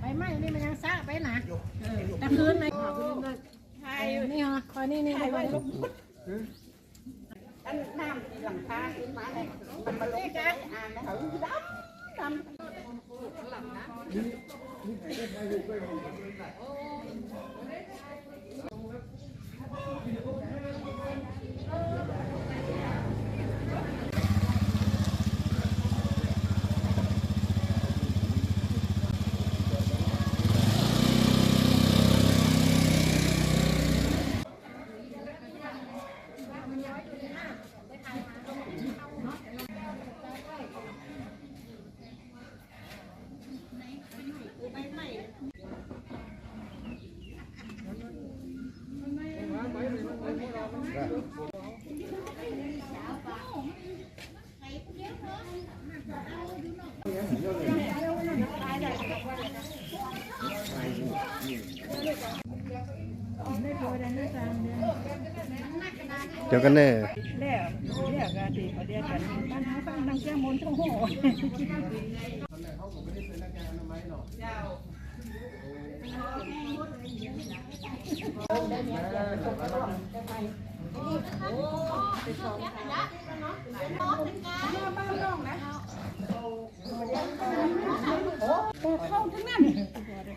ไปไหมนี่มันยังซะไปนะตะคืนเลยใช่นี่ฮะคอยนี่นี่ไปลูกอันน้ำที่หลังคาขึ้นมาเนี่ยมันมาลงใจอ่างเขาดำดำหลังนะ เดี๋ยวกันแน่แล้วเรียกกันดีเขาเรียกกันบ้านเขาฟังนางแก้มมนต์ช่องโหเข้าทั้งนั้น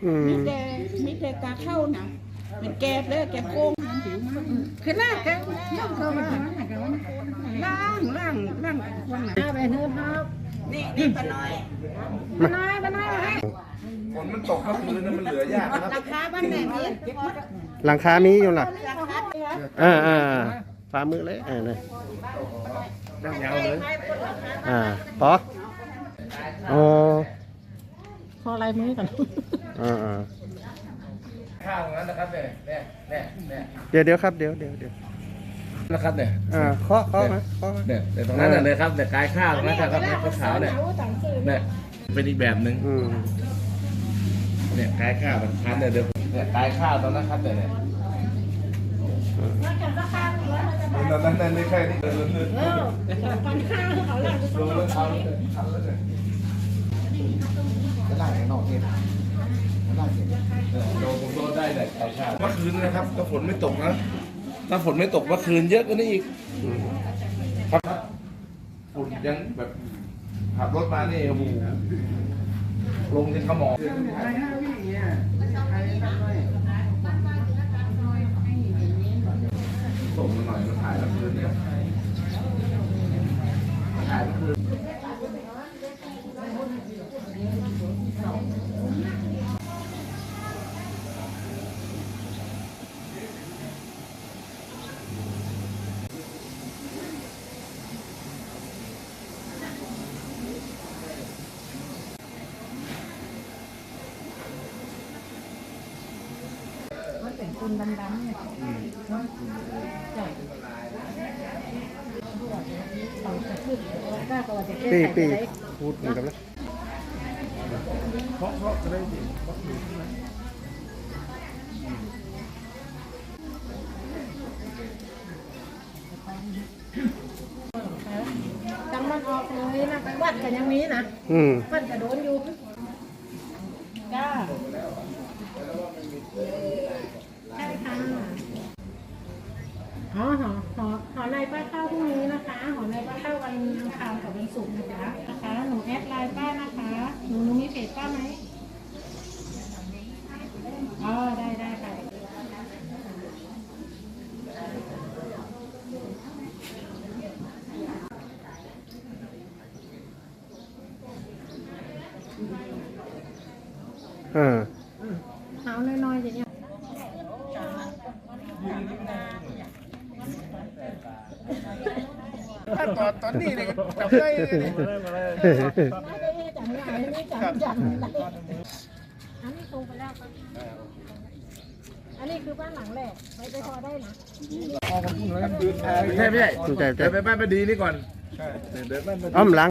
อืมมีแต่มีแต่กาเข้านะมันแกบเลยแกบโค้งคือล่างแกย่องเข้ามาล่างล่างล่างว่างไหนไปเนื้อครับนี่นี่ปน้อยมาน้อยมาน้อยมาให้ฝนมันตกเมื่อคืนนั้นมันเหลือยากนะครับราคาบ้านไหนนี่หลังคามีอยู่ล่ะราคาเดียว อ่าอ่าอ่าฝ่ามือเลยอ่าเลยนั่งยาวเลยอ่าปออ๋อขอลายมือก่อนอ่าอ่าข้าวตรงนั้นนะครับเนี่ยเนี่ยเนี่ยเนี่ยเดี๋ยวเดี๋ยวครับเดี๋ยวเดี๋ยวเดี๋ยวนะครับเนี่ยอ่าเคาะเคาะมาเคาะมาเนี่ยเนี่ยตรงนั้นน่ะเลยครับเนี่ยกายข้าวตรงนั้นนะครับเนี่ยขาวๆเนี่ยเนี่ยเป็นอีกแบบหนึ่งอืมเนี่ยกายข้าวมันพันเนี่ยเดี๋ยวเนี่ยกายข้าวตรงนั้นครับเนี่ยเนี่ย ตอนนั้นนั่นไม่ใช่นี่เออเออฟันข้าวเขาหลังดนแล้วเอาเลยเอาเลยจะไล่ข้างนอกเนี่ยจะไล่เสร็จเนี่ยโดนผมโดนได้แต่กายข้าวเมื่อคืนนะครับถ้าฝนไม่ตกนะถ้าฝนไม่ตกเมื่อคืนเยอะกว่านี้อีก ครับฝุ่นยังแบบขับรถมานี่โอ้โหลงที่ขมองส่งมาหน่อยมาถ่ายแล้วคืนเนี่ยมาถ่ายแล้วคืน มันเป็น คนดำๆเนี่ยจ่อยเขาจะขึ้นก้าก็จะแก้ปีไขปีได้พูดเหมือนกันนะเพราะเพราะก็ได้ดีจังมันออกเลยนะไปวัดกันยังมีนะอืมวัดกระโดนอยู่จ้าใช่ค่ะอ๋อหอหอหอในป้าเข้าพรุ่งนี้นะคะ หอในป้าเข้าวันอังคารกับวันศุกร์นะคะนะคะ หนูแอดไลน์ป้านะคะ หนูหนูมีเพจป้าไหมอ๋อได้ได้ค่ะ เอ่าเอาน้อยๆอย่างเงี้ยถ้าตอนตอนนี้เนี่ยจับได้เลยเนี่ยจังเลยนี่จังจังอันนี้ตรงไปแล้วอันนี้คือบ้านหลังแรกไปไปพอได้นะใช่ไม่ใช่สนใจใจไปบ้านพอดีนี่ก่อนเดินบ้านพอดีอ้อมหลัง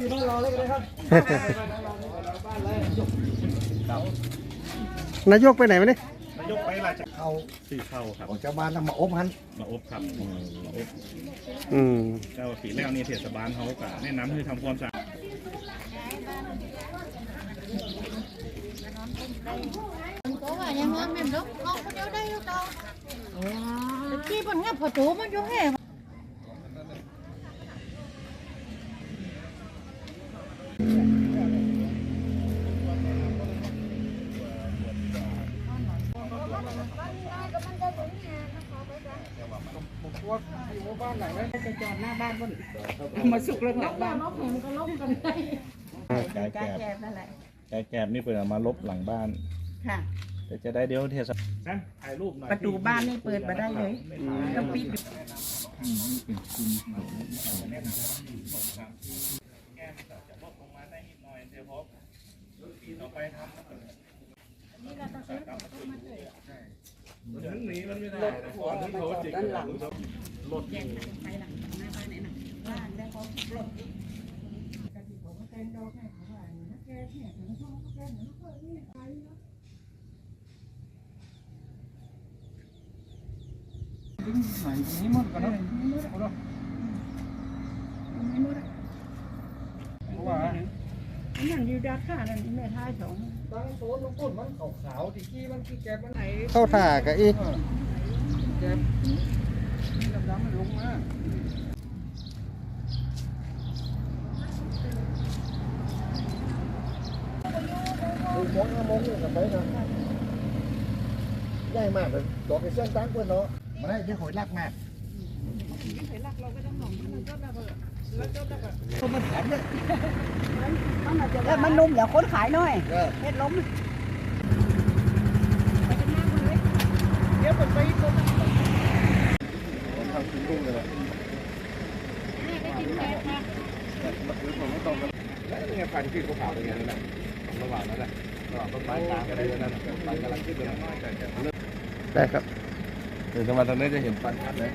นายกไปไหนมาเนี่ยนยกไปละจะเข้าซื้อเข้าครับของชาวบ้านนำมาอบหันมาอบครับมาอบอืมเจ้าปีแล้วนี่เทศบาลเขาก็แนะนำให้ทำความสะอาด có vài nhà ngon mềm lắm ngon có nhớ đây đâu đâu chi bằng ngập vào chỗ mà chỗ hè Cái tròn h น้าบ้านบนมาสุกเรื่องหลังบ้าน nó mềm có lông cần đây กายกาแกแกบนั่นแหละแกแกบนี่เปิดมาลบหลังบ้าน ค่ะแต่จะได้เดี๋ยวเทศบาลแซมถ่ายรูปหน่อยประตูบ้านนี่เปิดมาได้เลยต้องปิดแก้มจะลดลงมาได้นิดหน่อยเดี๋ยวพอปีต่อไปทำถึงหนีมันไม่ได้ก่อนที่เขาจิกรถไปหลังหน้าบ้านไหนน่ะบ้านแล้วเขาปลดนี่มันกันนะเพราะว่า นอยู่ด้านข้านั่นแม่ท้ายสองบางโซนมันต้นมันขาวๆที่ขี้มันขี้แก้มันไหนเข้าถ่ากะอีกแก๊บดำๆมันลงมาดูมองนะมองอยู่กับไปนะง่ายมากเลยตัวไปเส้นตั้งเพื่นเนาะมาได้ที่หอยลักแมากหอยลักเราก็ต้องหลงมันก็ระเบิด แล้วมันนุ่มอย่าค้นขายหน่อยเฮ็ดล้มทำคุณลุงเลยนะแล้วนี่ไงฟันขึ้นขาวๆอย่างเงี้ยนั่นแหละระหว่างนั้นแหละระหว่างต้นไม้กลางอะไรนั่นฟันกำลังขึ้นเลยได้ครับเดี๋ยวจะมาทางนี้จะเห็นฟันชัดเลย